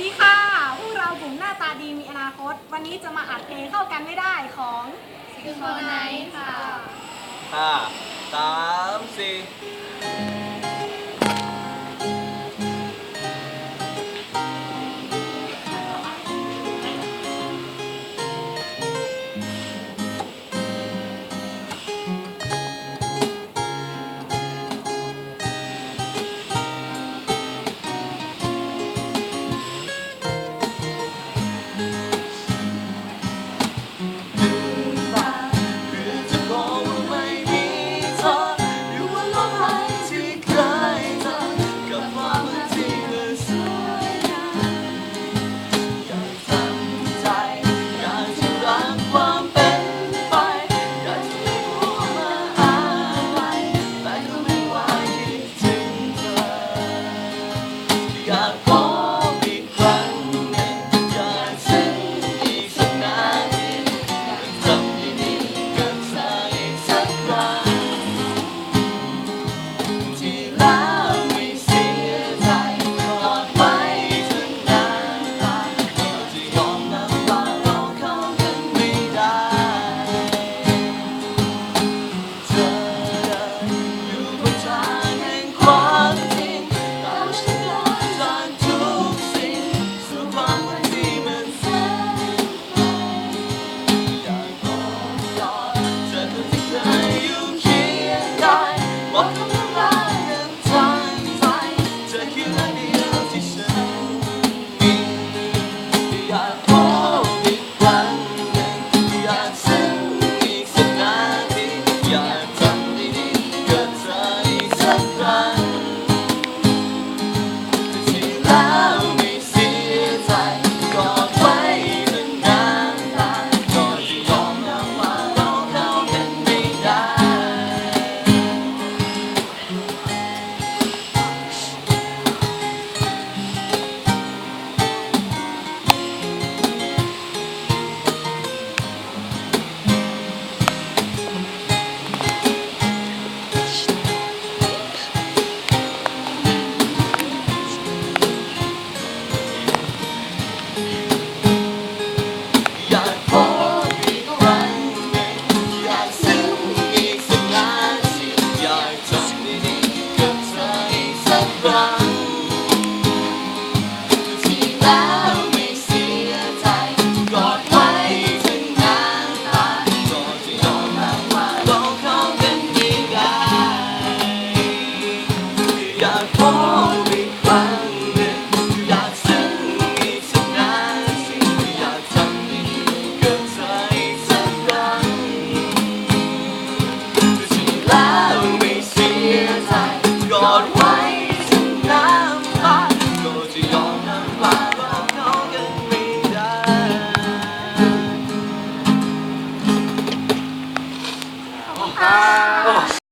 ดีค่ะ พวกเราบุ๋มหน้าตาดีมีอนาคต วันนี้จะมาอัดเพลงเข้ากันไม่ได้ของซิงโคไนค่ะห้าสามสี่